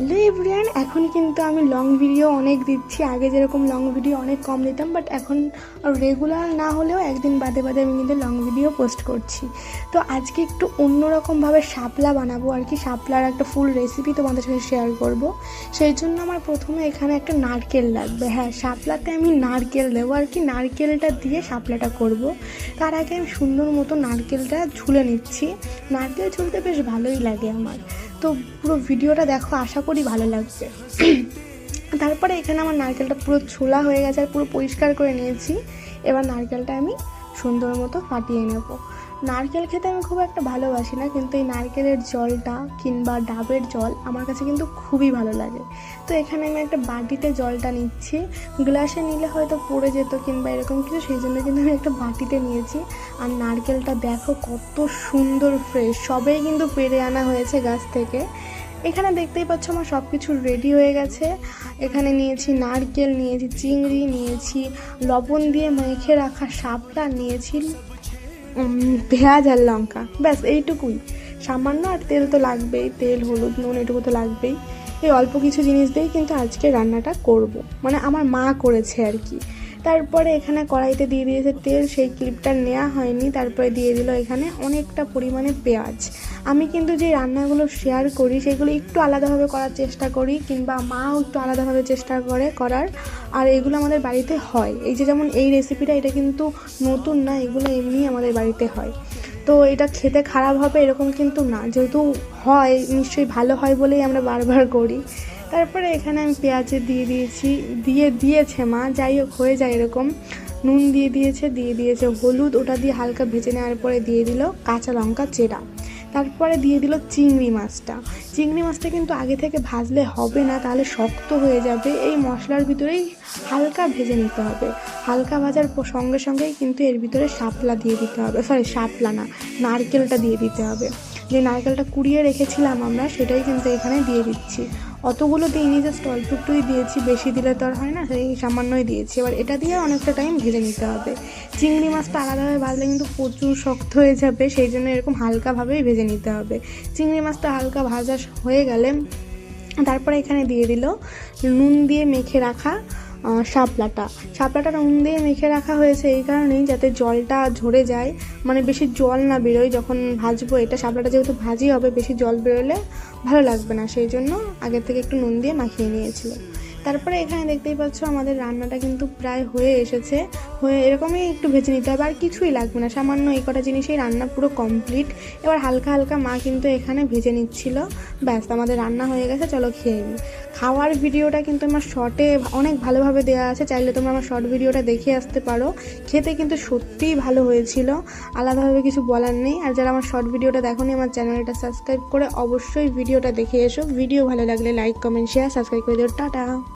Hello everyone এখন কিন্তু আমি লং ভিডিও অনেক দিচ্ছি। আগে যেরকম লং ভিডিও অনেক কম দিতাম বাট এখন রেগুলার না হলেও একদিন বাদে বাদে আমি কিন্তু লং ভিডিও পোস্ট করছি। তো আজকে একটু অন্যরকমভাবে শাপলা বানাবো আর কি। শাপলার একটা ফুল রেসিপি তোমাদের সাথে শেয়ার করব। সেই জন্য আমার প্রথমে এখানে একটা নারকেল লাগবে। হ্যাঁ শাপলাতে আমি নারকেল দেবো আর কি। নারকেলটা দিয়ে শাপলাটা করব। তার আগে আমি সুন্দর মতো নারকেলটা ঝুলে নিচ্ছি। নারকেল ঝুলতে বেশ ভালোই লাগে আমার। তো পুরো ভিডিওটা দেখো, আশা করি ভালো লাগছে। তারপরে এখানে আমার নারকেলটা পুরো ছোলা হয়ে গেছে আর পুরো পরিষ্কার করে নিয়েছি। এবার নারকেলটা আমি সুন্দর মতো ফাটিয়ে নেব। নারকেল খেতে আমি খুব একটা ভালোবাসি না, কিন্তু এই নারকেলের জলটা কিংবা ডাবের জল আমার কাছে কিন্তু খুবই ভালো লাগে। তো এখানে আমি একটা বাটিতে জলটা নিচ্ছি। গ্লাসে নিলে হয়তো পড়ে যেত কিংবা এরকম কিছু, সেই জন্য কিন্তু আমি একটা বাটিতে নিয়েছি। আর নারকেলটা দেখো কত সুন্দর ফ্রেশ সবেই কিন্তু পেরে আনা হয়েছে গাছ থেকে। এখানে দেখতেই পাচ্ছ আমার সব কিছু রেডি হয়ে গেছে। এখানে নিয়েছি নারকেল, নিয়েছি চিংড়ি, নিয়েছি লবণ দিয়ে মেখে রাখা শাপলা, নিয়েছি পেঁয়াজ আর লঙ্কা। ব্যাস, এইটুকুই। সামান্য আর তেল তো লাগবেই, তেল, হলুদ, নুন, এটুকু তো লাগবেই। এই অল্প কিছু জিনিস দিয়েই কিন্তু আজকে রান্নাটা করব। মানে আমার মা করেছে আর কি। তারপরে এখানে কড়াইতে দিয়ে দিয়েছে তেল, সেই ক্লিপটা নেওয়া হয়নি, তারপরে দিয়ে দিল এখানে অনেকটা পরিমাণে পেঁয়াজ। আমি কিন্তু যে রান্নাগুলো শেয়ার করি, সেগুলো একটু আলাদাভাবে করার চেষ্টা করি, কিংবা মাও একটু আলাদাভাবে চেষ্টা করে করার, আর এগুলো আমাদের বাড়িতে হয়। এই যে যেমন এই রেসিপিটা এটা কিন্তু নতুন না, এগুলো এমনি আমাদের বাড়িতে হয়। তো এটা খেতে খারাপ হবে এরকম কিন্তু না। যেহেতু হয়, নিশ্চয়ই ভালো হয় বলেই আমরা বারবার করি। তারপরে এখানে আমি পেঁয়াজে দিয়ে দিয়েছি, দিয়ে দিয়েছে মা, যাই হোক হয়ে যায় এরকম। নুন দিয়ে দিয়েছে দিয়ে দিয়েছে হলুদ, ওটা দিয়ে হালকা ভেজে নেওয়ার পরে দিয়ে দিল কাঁচা লঙ্কা চেরা। তারপরে দিয়ে দিল চিংড়ি মাছটা। চিংড়ি মাছটা কিন্তু আগে থেকে ভাজলে হবে না, তাহলে শক্ত হয়ে যাবে। এই মশলার ভিতরেই হালকা ভেজে নিতে হবে। হালকা ভাজার সঙ্গে সঙ্গেই কিন্তু এর ভিতরে শাপলা দিয়ে দিতে হবে। সরি শাপলা না, নারকেলটা দিয়ে দিতে হবে। যে নারকেলটা কুড়িয়ে রেখেছিলাম আমরা, সেটাই কিন্তু এখানে দিয়ে দিচ্ছি। অতগুলো দিইনি জাস্ট অল্প একটুই দিয়েছি, বেশি দিলে তো আর হয় না, সেই সামান্যই দিয়েছি। এবার এটা দিয়ে অনেকটা টাইম ভেজে নিতে হবে। চিংড়ি মাছটা আলাদাভাবে ভাজলে কিন্তু প্রচুর শক্ত হয়ে যাবে, সেই জন্য এরকম হালকাভাবেই ভেজে নিতে হবে। চিংড়ি মাছটা হালকা ভাজা হয়ে গেলে তারপরে এখানে দিয়ে দিল নুন দিয়ে মেখে রাখা শাপলাটা। শাপলাটা রং দিয়ে মেখে রাখা হয়েছে এই কারণেই যাতে জলটা ঝরে যায়। মানে বেশি জল না বেরোয় যখন ভাজবো, এটা শাপলাটা যেহেতু ভাজি হবে, বেশি জল বেরোলে ভালো লাগবে না। সেই জন্য আগের থেকে একটু নুন দিয়ে মাখিয়ে নিয়েছিল তারপরে এখানে দেখতেই পাচ্ছ আমাদের রান্নাটা কিন্তু প্রায় হয়ে এসেছে। হয়ে এরকমই একটু ভেজে নিতে হবে, আর কিছুই লাগবে না। সামান্য এই কটা জিনিসেই রান্না পুরো কমপ্লিট এবার হালকা হালকা মা কিন্তু এখানে ভেজে নিচ্ছিল। ব্যাস, আমাদের রান্না হয়ে গেছে, চলো খেয়ে নিই। খাওয়ার ভিডিওটা কিন্তু আমার শর্টে অনেক ভালোভাবে দেওয়া আছে। চাইলে তোমরা আমার শর্ট ভিডিওটা দেখে আসতে পারো। খেতে কিন্তু সত্যিই ভালো হয়েছিল। আলাদাভাবে কিছু বলার নেই। আর যারা আমার শর্ট ভিডিওটা দেখোনি, আমার চ্যানেলটা সাবস্ক্রাইব করে অবশ্যই ভিডিওটা দেখে এসো। ভিডিও ভালো লাগলে লাইক কমেন্ট শেয়ার সাবস্ক্রাইব করে দিও। টাটা!